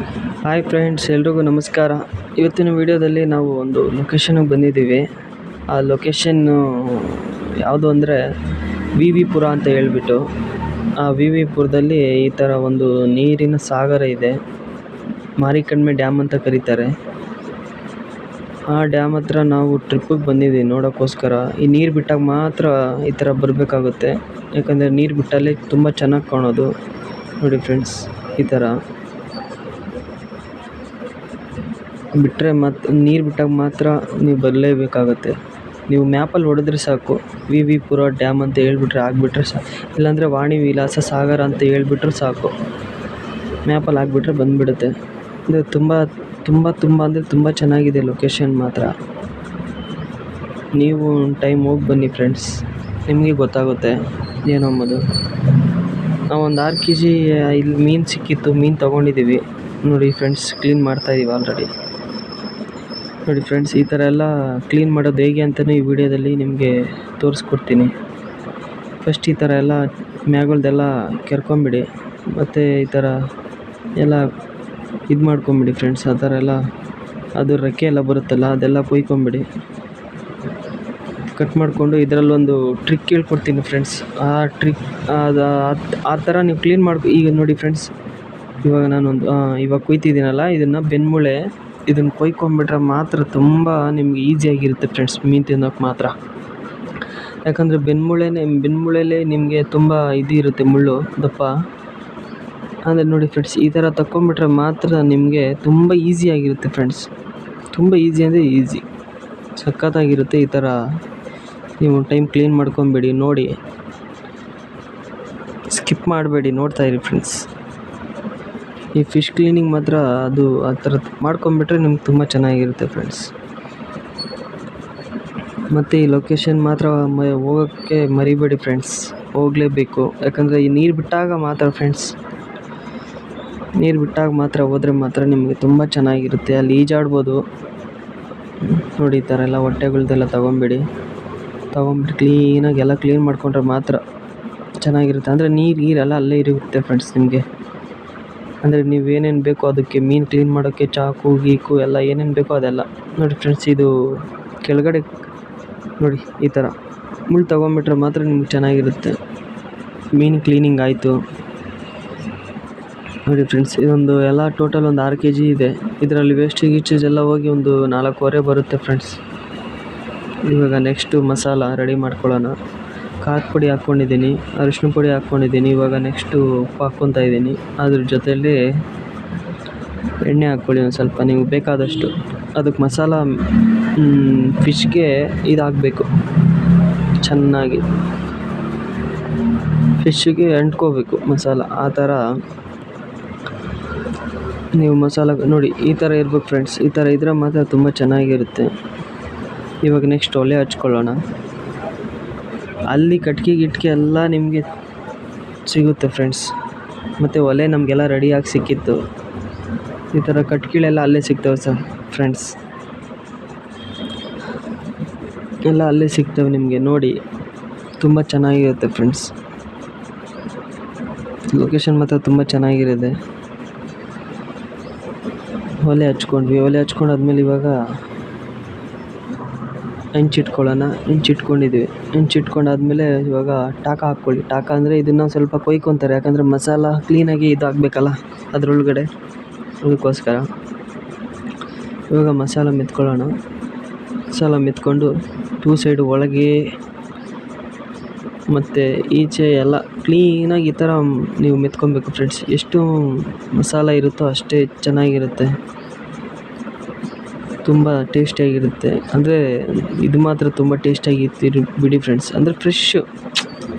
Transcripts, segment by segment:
Hi friends, ಎಲ್ರಿಗೂ ನಮಸ್ಕಾರ. ಇವತ್ತಿನ ವಿಡಿಯೋದಲ್ಲಿ ನಾವು ಒಂದು ಲೊಕೇಶನ್ಗೆ ಬಂದಿದ್ದೀವಿ. ಆ ಲೊಕೇಶನ್ನು ಯಾವುದು ಅಂದರೆ ವಿ ವಿ ಪುರ ಅಂತ ಹೇಳ್ಬಿಟ್ಟು. ಆ ವಿ ವಿ ಪುರದಲ್ಲಿ ಈ ಥರ ಒಂದು ನೀರಿನ ಸಾಗರ ಇದೆ. ಮಾರಿಕಣ್ಮೆ ಡ್ಯಾಮ್ ಅಂತ ಕರೀತಾರೆ. ಆ ಡ್ಯಾಮ್ ಹತ್ರ ನಾವು ಟ್ರಿಪ್ಪಿಗೆ ಬಂದಿದ್ದೀವಿ ನೋಡೋಕ್ಕೋಸ್ಕರ. ಈ ನೀರು ಬಿಟ್ಟಾಗ ಮಾತ್ರ ಈ ಥರ ಬರಬೇಕಾಗುತ್ತೆ. ಯಾಕಂದರೆ ನೀರು ಬಿಟ್ಟಲ್ಲಿ ತುಂಬ ಚೆನ್ನಾಗಿ ಕಾಣೋದು. ನೋಡಿ ಫ್ರೆಂಡ್ಸ್, ಈ ಥರ ಬಿಟ್ಟರೆ ಮತ್ತು ನೀರು ಬಿಟ್ಟಾಗ ಮಾತ್ರ ನೀವು ಬರಲೇಬೇಕಾಗತ್ತೆ. ನೀವು ಮ್ಯಾಪಲ್ಲಿ ಹೊಡೆದ್ರೆ ಸಾಕು. ವಿ ವಿ ಪುರ ಡ್ಯಾಮ್ ಅಂತ ಹೇಳ್ಬಿಟ್ರೆ ಆಗಿಬಿಟ್ರೆ ಸಾಕು. ಇಲ್ಲಾಂದರೆ ವಾಣಿ ವಿಲಾಸ ಸಾಗರ ಅಂತ ಹೇಳ್ಬಿಟ್ರೆ ಸಾಕು. ಮ್ಯಾಪಲ್ಲಿ ಹಾಕ್ಬಿಟ್ರೆ ಬಂದುಬಿಡುತ್ತೆ. ಇದು ತುಂಬ ತುಂಬ ತುಂಬ ಅಂದರೆ ತುಂಬ ಚೆನ್ನಾಗಿದೆ ಲೊಕೇಶನ್ ಮಾತ್ರ. ನೀವು ಒಂದು ಟೈಮ್ ಹೋಗಿ ಬನ್ನಿ ಫ್ರೆಂಡ್ಸ್ ನಿಮಗೆ ಗೊತ್ತಾಗುತ್ತೆ ಏನು ಅಂಬೋದು ನಾವು ಒಂದು ಆರು ಕೆ ಜಿ ಇಲ್ಲಿ ಮೀನು ಸಿಕ್ಕಿತ್ತು, ಮೀನು ತೊಗೊಂಡಿದ್ದೀವಿ ನೋಡಿ ಫ್ರೆಂಡ್ಸ್ ಕ್ಲೀನ್ ಮಾಡ್ತಾಯಿದ್ದೀವಿ ಆಲ್ರೆಡಿ ನೋಡಿ ಫ್ರೆಂಡ್ಸ್ ಈ ಥರ ಎಲ್ಲ ಕ್ಲೀನ್ ಮಾಡೋದು ಹೇಗೆ ಅಂತಲೂ ಈ ವಿಡಿಯೋದಲ್ಲಿ ನಿಮಗೆ ತೋರಿಸ್ಕೊಡ್ತೀನಿ. ಫಸ್ಟ್ ಈ ಥರ ಎಲ್ಲ ಮ್ಯಾಗಳ್ದೆಲ್ಲ ಕೆರ್ಕೊಂಬಿಡಿ, ಮತ್ತು ಈ ಥರ ಎಲ್ಲ ಇದು ಮಾಡ್ಕೊಂಬಿಡಿ ಫ್ರೆಂಡ್ಸ್ ಆ ಥರ ಎಲ್ಲ ಅದು ರೆಕ್ಕೆ ಎಲ್ಲ ಬರುತ್ತಲ್ಲ, ಅದೆಲ್ಲ ಕೊಯ್ಕೊಂಬಿಡಿ. ಕಟ್ ಮಾಡಿಕೊಂಡು ಇದರಲ್ಲೊಂದು ಟ್ರಿಕ್ ಹೇಳ್ಕೊಡ್ತೀನಿ ಫ್ರೆಂಡ್ಸ್ ಆ ಟ್ರಿಕ್ ಅದು, ಆ ಥರ ನೀವು ಕ್ಲೀನ್ ಮಾಡ್ಕೊ, ಈಗ ನೋಡಿ ಫ್ರೆಂಡ್ಸ್ ಇವಾಗ ನಾನೊಂದು ಇವಾಗ ಕುಯ್ತಿದ್ದೀನಲ್ಲ, ಇದನ್ನು ಬೆನ್ಮೂಳೆ ಇದನ್ನು ಕೊಯ್ಕೊಂಬಿಟ್ರೆ ಮಾತ್ರ ತುಂಬ ನಿಮ್ಗೆ ಈಸಿಯಾಗಿರುತ್ತೆ ಫ್ರೆಂಡ್ಸ್ ಮೀನು ತಿನ್ನೋಕೆ ಮಾತ್ರ. ಯಾಕಂದರೆ ಬೆನ್ಮೂಳೆನೇ, ಬೆನ್ಮೂಳೆಲೇ ನಿಮಗೆ ತುಂಬ ಇದು ಇರುತ್ತೆ ಮುಳ್ಳು, ದಪ್ಪ. ಅಂದರೆ ನೋಡಿ ಫ್ರೆಂಡ್ಸ್ ಈ ಥರ ತಕ್ಕೊಂಬಿಟ್ರೆ ಮಾತ್ರ ನಿಮಗೆ ತುಂಬ ಈಸಿಯಾಗಿರುತ್ತೆ ಫ್ರೆಂಡ್ಸ್ ತುಂಬ ಈಸಿ ಅಂದರೆ ಈಸಿ ಸಖತ್ತಾಗಿರುತ್ತೆ ಈ ಥರ ನೀವು ಟೈಮ್ ಕ್ಲೀನ್ ಮಾಡ್ಕೊಂಬಿಡಿ ನೋಡಿ. ಸ್ಕಿಪ್ ಮಾಡಬೇಡಿ, ನೋಡ್ತಾ ಇರಿ ಫ್ರೆಂಡ್ಸ್ ಈ ಫಿಶ್ ಕ್ಲೀನಿಂಗ್ ಮಾತ್ರ ಅದು ಆ ಥರ ಮಾಡ್ಕೊಂಬಿಟ್ರೆ ನಿಮ್ಗೆ ತುಂಬ ಚೆನ್ನಾಗಿರುತ್ತೆ ಫ್ರೆಂಡ್ಸ್ ಮತ್ತು ಈ ಲೊಕೇಶನ್ ಮಾತ್ರ ಮ, ಹೋಗೋಕ್ಕೆ ಮರಿಬೇಡಿ ಫ್ರೆಂಡ್ಸ್ ಹೋಗಲೇಬೇಕು. ಯಾಕಂದರೆ ಈ ನೀರು ಬಿಟ್ಟಾಗ ಮಾತ್ರ ಫ್ರೆಂಡ್ಸ್ ನೀರು ಬಿಟ್ಟಾಗ ಮಾತ್ರ ಹೋದರೆ ಮಾತ್ರ ನಿಮಗೆ ತುಂಬ ಚೆನ್ನಾಗಿರುತ್ತೆ. ಅಲ್ಲಿ ಈಜಾಡ್ಬೋದು. ನೋಡಿ ಈ ಥರ ಎಲ್ಲ ಹೊಟ್ಟೆಗಳ್ದೆಲ್ಲ ತೊಗೊಂಬಿಡಿ. ತೊಗೊಂಬಿಟ್ಟು ಕ್ಲೀನಾಗಿ ಎಲ್ಲ ಕ್ಲೀನ್ ಮಾಡಿಕೊಂಡ್ರೆ ಮಾತ್ರ ಚೆನ್ನಾಗಿರುತ್ತೆ. ಅಂದರೆ ನೀರು ಗೀರೆಲ್ಲ ಅಲ್ಲೇ ಇರುತ್ತೆ ಫ್ರೆಂಡ್ಸ್ ನಿಮಗೆ. ಅಂದರೆ ನೀವು ಏನೇನು ಬೇಕೋ ಅದಕ್ಕೆ ಮೀನು ಕ್ಲೀನ್ ಮಾಡೋಕ್ಕೆ ಚಾಕು, ಗೀಕು ಎಲ್ಲ ಏನೇನು ಬೇಕೋ ಅದೆಲ್ಲ. ನೋಡಿ ಫ್ರೆಂಡ್ಸ್ ಇದು ಕೆಳಗಡೆ ನೋಡಿ ಈ ಥರ ಮುಳ್ಳು ತಗೊಂಬಿಟ್ರೆ ಮಾತ್ರ ನಿಮ್ಗೆ ಚೆನ್ನಾಗಿರುತ್ತೆ. ಮೀನು ಕ್ಲೀನಿಂಗ್ ಆಯಿತು. ನೋಡಿ ಫ್ರೆಂಡ್ಸ್ ಇದೊಂದು ಎಲ್ಲ ಟೋಟಲ್ ಒಂದು ಆರು ಕೆ ಜಿ ಇದೆ. ಇದರಲ್ಲಿ ವೇಸ್ಟೇಜ್ ಗೀಚೇಜ್ ಎಲ್ಲ ಹೋಗಿ ಒಂದು ನಾಲ್ಕೂವರೆ ಬರುತ್ತೆ ಫ್ರೆಂಡ್ಸ್ ಇವಾಗ ನೆಕ್ಸ್ಟು ಮಸಾಲ ರೆಡಿ ಮಾಡ್ಕೊಳ್ಳೋಣ. ಖಾರದ ಪುಡಿ ಹಾಕ್ಕೊಂಡಿದ್ದೀನಿ, ಅರಿಶಿನ ಪುಡಿ ಹಾಕ್ಕೊಂಡಿದ್ದೀನಿ, ಇವಾಗ ನೆಕ್ಸ್ಟು ಉಪ್ಪು ಹಾಕ್ಕೊತಾ ಇದ್ದೀನಿ. ಅದ್ರ ಜೊತೆಯಲ್ಲಿ ಎಣ್ಣೆ ಹಾಕ್ಕೊಳ್ಳಿ ಒಂದು ಸ್ವಲ್ಪ ನೀವು ಬೇಕಾದಷ್ಟು. ಅದಕ್ಕೆ ಮಸಾಲ ಫಿಶ್ಗೆ ಇದು ಹಾಕಬೇಕು ಚೆನ್ನಾಗಿ. ಫಿಶ್ಶಿಗೆ ಅಂಟ್ಕೋಬೇಕು ಮಸಾಲ, ಆ ಥರ. ನೀವು ಮಸಾಲ, ನೋಡಿ, ಈ ಥರ ಇರ್ಬೇಕು ಫ್ರೆಂಡ್ಸ್ ಈ ಥರ ಇದ್ರೆ ಮಾತ್ರ ತುಂಬ ಚೆನ್ನಾಗಿರುತ್ತೆ. ಇವಾಗ ನೆಕ್ಸ್ಟ್ ಒಲೆ ಹಚ್ಕೊಳ್ಳೋಣ. ಅಲ್ಲಿ ಕಟ್ಗೆ ಗಿಟ್ಕೆ ಎಲ್ಲ ನಿಮಗೆ ಸಿಗುತ್ತೆ ಫ್ರೆಂಡ್ಸ್ ಮತ್ತು ಒಲೆ ನಮಗೆಲ್ಲ ರೆಡಿಯಾಗಿ ಸಿಕ್ಕಿತ್ತು. ಈ ಥರ ಕಟ್ಕಿಳೆಲ್ಲ ಅಲ್ಲೇ ಸಿಗ್ತವೆ ಸರ್ ಫ್ರೆಂಡ್ಸ್ ಎಲ್ಲ ಅಲ್ಲೇ ಸಿಗ್ತವೆ ನಿಮಗೆ ನೋಡಿ. ತುಂಬ ಚೆನ್ನಾಗಿರುತ್ತೆ ಫ್ರೆಂಡ್ಸ್ ಲೊಕೇಶನ್ ಮಾತ್ರ ತುಂಬ ಚೆನ್ನಾಗಿರುತ್ತೆ. ಒಲೆ ಹಚ್ಕೊಂಡ್ವಿ. ಒಲೆ ಹಚ್ಕೊಂಡಾದ್ಮೇಲೆ ಇವಾಗ ಹೆಂಚಿಟ್ಕೊಳ್ಳೋಣ ಹೆಂಚಿಟ್ಕೊಂಡಿದ್ದೀವಿ ಹೆಂಚಿಟ್ಕೊಂಡಾದ್ಮೇಲೆ ಇವಾಗ ಟಾಕ ಹಾಕ್ಕೊಳ್ಳಿ. ಟಾಕ ಅಂದರೆ ಇದನ್ನು ಸ್ವಲ್ಪ ಕೊಯ್ಕೊತಾರೆ. ಯಾಕಂದರೆ ಮಸಾಲ ಕ್ಲೀನಾಗಿ ಇದು ಹಾಕ್ಬೇಕಲ್ಲ ಅದರೊಳಗಡೆ. ಅದಕ್ಕೋಸ್ಕರ. ಇವಾಗ ಮಸಾಲ ಮೆತ್ಕೊಳ್ಳೋಣ. ಮಸಾಲ ಮೆತ್ಕೊಂಡು ಟೂ ಸೈಡ್ ಒಳಗೆ ಮತ್ತು ಈಚೆ ಎಲ್ಲ ಕ್ಲೀನಾಗಿ ಈ ಥರ ನೀವು ಮೆತ್ಕೊಬೇಕು ಫ್ರೆಂಡ್ಸ್ ಎಷ್ಟು ಮಸಾಲ ಇರುತ್ತೋ ಅಷ್ಟೇ ಚೆನ್ನಾಗಿರುತ್ತೆ. ತುಂಬ ಟೇಸ್ಟಿಯಾಗಿರುತ್ತೆ. ಅಂದರೆ ಇದು ಮಾತ್ರ ತುಂಬ ಟೇಸ್ಟಿಯಾಗಿತ್ತು ಬಿಡಿ ಫ್ರೆಂಡ್ಸ್ ಅಂದರೆ ಫ್ರೆಶ್ಶು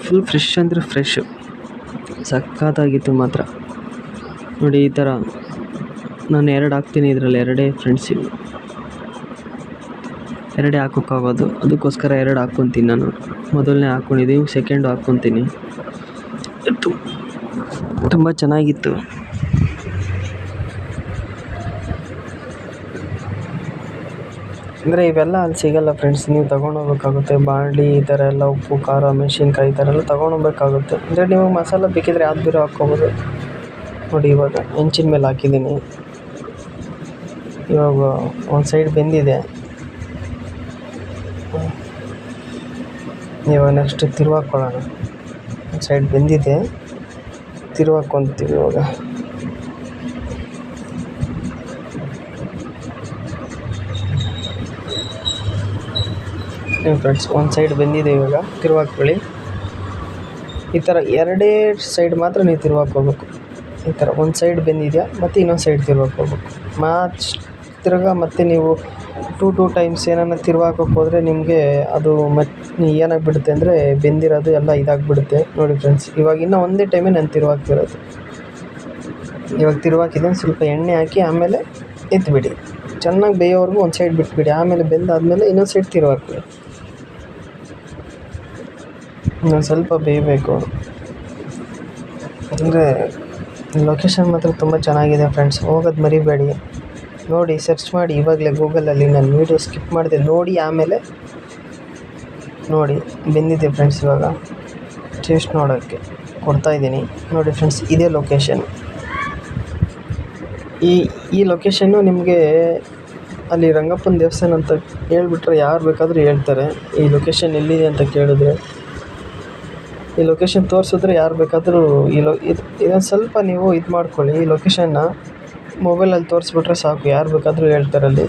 ಫುಲ್ ಫ್ರೆಶ್ ಅಂದರೆ ಫ್ರೆಶ್ ಸಖತ್ತಾಗಿತ್ತು ಮಾತ್ರ. ನೋಡಿ ಈ ಥರ ನಾನು ಎರಡು ಹಾಕ್ತೀನಿ ಇದರಲ್ಲಿ, ಎರಡೇ ಫ್ರೆಂಡ್ಸ್ ಇವು. ಎರಡೇ ಹಾಕೋಕ್ಕಾಗೋದು. ಅದಕ್ಕೋಸ್ಕರ ಎರಡು ಹಾಕ್ಕೊತೀನಿ ನಾನು. ಮೊದಲನೇ ಹಾಕ್ಕೊಂಡಿದ್ದೀವಿ ಸೆಕೆಂಡು ಹಾಕ್ಕೊತೀನಿ ತುಂಬ ಚೆನ್ನಾಗಿತ್ತು. ಅಂದರೆ ಇವೆಲ್ಲ ಅಲ್ಲಿ ಸಿಗಲ್ಲ ಫ್ರೆಂಡ್ಸ್ ನೀವು ತಗೊಂಡೋಗ್ಬೇಕಾಗುತ್ತೆ ಬಾಂಡ್ಲಿ ಈ ಥರ ಎಲ್ಲ ಉಪ್ಪು, ಖಾರ ಮೆಣಸಿನ್ಕಾಯಿ ಈ ಥರ ಎಲ್ಲ ತಗೊಂಡೋಗ್ಬೇಕಾಗುತ್ತೆ ಅಂದರೆ ನೀವು ಮಸಾಲ ಬೇಕಿದ್ರೆ ಯಾವ್ದು ಬೇರೆ ಹಾಕ್ಕೊಬೋದು. ನೋಡಿ ಇವಾಗ ಹೆಂಚಿನ ಮೇಲೆ ಹಾಕಿದ್ದೀನಿ. ಇವಾಗ ಒಂದು ಸೈಡ್ ಬೆಂದಿದೆ. ಇವಾಗ ನೆಕ್ಸ್ಟ್ ತಿರುವಾಕೊಳ್ಳೋಣ. ಒಂದು ಸೈಡ್ ಬೆಂದಿದೆ. ತಿರುವಾಕೊಂತೀವಿ ಇವಾಗ. ನೀವು ಫ್ರೆಂಡ್ಸ್ ಒಂದು ಸೈಡ್ ಬೆಂದಿದೆ ಇವಾಗ ತಿರುವಾಕೊಳ್ಳಿ ಈ ಥರ ಎರಡೇ ಸೈಡ್ ಮಾತ್ರ ನೀವು ತಿರುವಾಕೋಬೇಕು ಈ ಥರ ಒಂದು ಸೈಡ್ ಬೆಂದಿದೆಯಾ, ಮತ್ತು ಇನ್ನೊಂದು ಸೈಡ್ ತಿರುವಾಕೋಬೇಕು ಮತ್ತು ತಿರ್ಗ ಮತ್ತೆ ನೀವು ಟೂ ಟೂ ಟೈಮ್ಸ್ ಏನನ್ನ ತಿರುವಾಕೋಕೆ ಹೋದರೆ ನಿಮಗೆ ಅದು ಮತ್ತು ಏನಾಗ್ಬಿಡುತ್ತೆ ಅಂದರೆ ಬೆಂದಿರೋದು ಎಲ್ಲ ಇದಾಗಿಬಿಡುತ್ತೆ. ನೋಡಿ ಫ್ರೆಂಡ್ಸ್ ಇವಾಗ ಇನ್ನೂ ಒಂದೇ ಟೈಮೇ ನಾನು ತಿರುವಾಕ್ತಿರೋದು. ಇವಾಗ ತಿರುವಾಕಿದ್ದೀನಿ ಸ್ವಲ್ಪ ಎಣ್ಣೆ ಹಾಕಿ ಆಮೇಲೆ ಎತ್ಬಿಡಿ. ಚೆನ್ನಾಗಿ ಬೇಯೋವರೆಗೂ ಒಂದು ಸೈಡ್ ಬಿಟ್ಬಿಡಿ. ಆಮೇಲೆ ಬೆಂದಾದಮೇಲೆ ಇನ್ನೊಂದು ಸೈಡ್ ತಿರುವಾಕ್ಬಿಡಿ ಇನ್ನೊಂದು ಸ್ವಲ್ಪ ಬೇಯಬೇಕು. ಅಂದರೆ ಲೊಕೇಶನ್ ಮಾತ್ರ ತುಂಬ ಚೆನ್ನಾಗಿದೆ ಫ್ರೆಂಡ್ಸ್ ಹೋಗೋದು ಮರಿಬೇಡಿ. ನೋಡಿ ಸರ್ಚ್ ಮಾಡಿ, ಇವಾಗಲೇ ಗೂಗಲಲ್ಲಿ ನಾನು ವೀಡಿಯೋ ಸ್ಕಿಪ್ ಮಾಡಿದೆ. ನೋಡಿ ಆಮೇಲೆ ನೋಡಿ, ಬೆಂದಿದೆ ಫ್ರೆಂಡ್ಸ್ ಇವಾಗ. ಟೇಸ್ಟ್ ನೋಡೋಕ್ಕೆ ಕೊಡ್ತಾಯಿದ್ದೀನಿ ನೋಡಿ ಫ್ರೆಂಡ್ಸ್ ಇದೇ ಲೊಕೇಶನ್ ಈ ಈ ಲೊಕೇಶನ್ನು ನಿಮಗೆ ಅಲ್ಲಿ ರಂಗಪ್ಪನ ದೇವಸ್ಥಾನ ಅಂತ ಹೇಳ್ಬಿಟ್ರೆ ಯಾರು ಬೇಕಾದರೂ ಹೇಳ್ತಾರೆ. ಈ ಲೊಕೇಶನ್ ಎಲ್ಲಿದೆ ಅಂತ ಕೇಳಿದ್ರೆ. ಈ ಲೊಕೇಶನ್ ತೋರಿಸಿದ್ರೆ ಯಾರು ಬೇಕಾದರೂ ಈ ಲೊ ಇದು ಇದೊಂದು ಸ್ವಲ್ಪ ನೀವು ಇದು ಮಾಡ್ಕೊಳ್ಳಿ. ಈ ಲೊಕೇಶನ್ನ ಮೊಬೈಲಲ್ಲಿ ತೋರಿಸ್ಬಿಟ್ರೆ ಸಾಕು. ಯಾರು ಬೇಕಾದರೂ ಹೇಳ್ತಾರೆ ಅಲ್ಲಿ.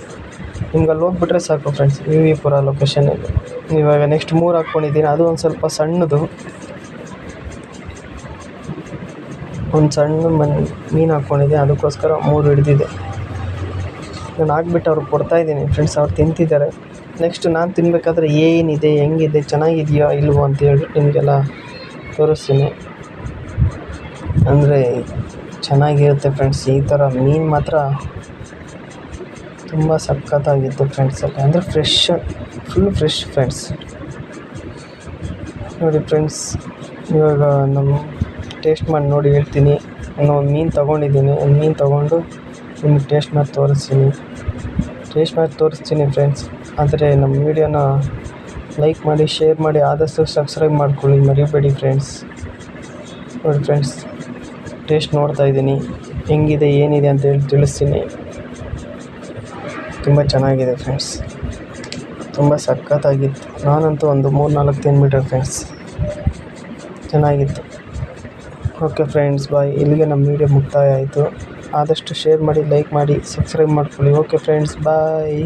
ನಿಮ್ಗೆ ಅಲ್ಲಿ ಹೋಗ್ಬಿಟ್ರೆ ಸಾಕು ಫ್ರೆಂಡ್ಸ್ ವಿ ವಿ ಪುರ ಲೊಕೇಶನಲ್ಲಿ ಇವಾಗ ನೆಕ್ಸ್ಟ್ ಮೂರು ಹಾಕ್ಕೊಂಡಿದ್ದೀನಿ ಅದು ಒಂದು ಸ್ವಲ್ಪ ಸಣ್ಣದು. ಒಂದು ಸಣ್ಣ ಮನ್ ಮೀನು ಹಾಕ್ಕೊಂಡಿದ್ದೆ ಅದಕ್ಕೋಸ್ಕರ ಮೂರು ಹಿಡಿದಿದೆ. ನಾನು ಹಾಕ್ಬಿಟ್ಟು ಅವ್ರಿಗೆ ಕೊಡ್ತಾಯಿದ್ದೀನಿ ಫ್ರೆಂಡ್ಸ್ ಅವ್ರು ತಿಂತಿದ್ದಾರೆ. ನೆಕ್ಸ್ಟ್ ನಾನು ತಿನ್ನಬೇಕಾದ್ರೆ ಏನಿದೆ ಹೆಂಗಿದೆ? ಚೆನ್ನಾಗಿದೆಯಾ? ಇಲ್ವೋ ಅಂತೇಳಿ ನಿಮಗೆಲ್ಲ ತೋರಿಸ್ತೀನಿ. ಅಂದರೆ ಚೆನ್ನಾಗಿರುತ್ತೆ ಫ್ರೆಂಡ್ಸ್ ಈ ಥರ ಮೀನು ಮಾತ್ರ ತುಂಬ ಸಖತ್ತಾಗಿತ್ತು ಫ್ರೆಂಡ್ಸ್ ಅಂದರೆ ಫ್ರೆಶ್ ಫುಲ್ ಫ್ರೆಶ್ ಫ್ರೆಂಡ್ಸ್ ನೋಡಿ ಫ್ರೆಂಡ್ಸ್ ಇವಾಗ ನಮ್ಮ ಟೇಸ್ಟ್ ಮಾಡಿ ನೋಡಿ ಹೇಳ್ತೀನಿ. ನಾನು ಒಂದು ಮೀನು ತೊಗೊಂಡಿದ್ದೀನಿ. ಒಂದು ಮೀನು ತೊಗೊಂಡು ನಿಮ್ಗೆ ಟೇಸ್ಟ್ ಮಾಡಿ ತೋರಿಸ್ತೀನಿ. ಟೇಸ್ಟ್ ಮಾಡಿ ತೋರಿಸ್ತೀನಿ ಫ್ರೆಂಡ್ಸ್ ಆದರೆ ನಮ್ಮ ವೀಡಿಯೋನ ಲೈಕ್ ಮಾಡಿ ಶೇರ್ ಮಾಡಿ, ಆದಷ್ಟು ಸಬ್ಸ್ಕ್ರೈಬ್ ಮಾಡ್ಕೊಳ್ಳಿ ಮರಿಬೇಡಿ ಫ್ರೆಂಡ್ಸ್ ನೋಡಿ ಫ್ರೆಂಡ್ಸ್ ಟೇಸ್ಟ್ ನೋಡ್ತಾ ಇದ್ದೀನಿ. ಹೆಂಗಿದೆ, ಏನಿದೆ ಅಂತೇಳಿ ತಿಳಿಸ್ತೀನಿ. ತುಂಬ ಚೆನ್ನಾಗಿದೆ ಫ್ರೆಂಡ್ಸ್ ತುಂಬ ಸಖತ್ತಾಗಿತ್ತು. ನಾನಂತೂ ಒಂದು ಮೂರು ನಾಲ್ಕು ತಿಂದ್ಬಿಟ್ಟೆ ಫ್ರೆಂಡ್ಸ್ ಚೆನ್ನಾಗಿತ್ತು. ಓಕೆ ಫ್ರೆಂಡ್ಸ್ ಬಾಯ್ ಇಲ್ಲಿಗೆ ನಮ್ಮ ವೀಡಿಯೋ ಮುಕ್ತಾಯ ಆಯಿತು. ಆದಷ್ಟು ಶೇರ್ ಮಾಡಿ ಲೈಕ್ ಮಾಡಿ ಸಬ್ಸ್ಕ್ರೈಬ್ ಮಾಡ್ಕೊಳ್ಳಿ. ಓಕೆ ಫ್ರೆಂಡ್ಸ್ ಬಾಯ್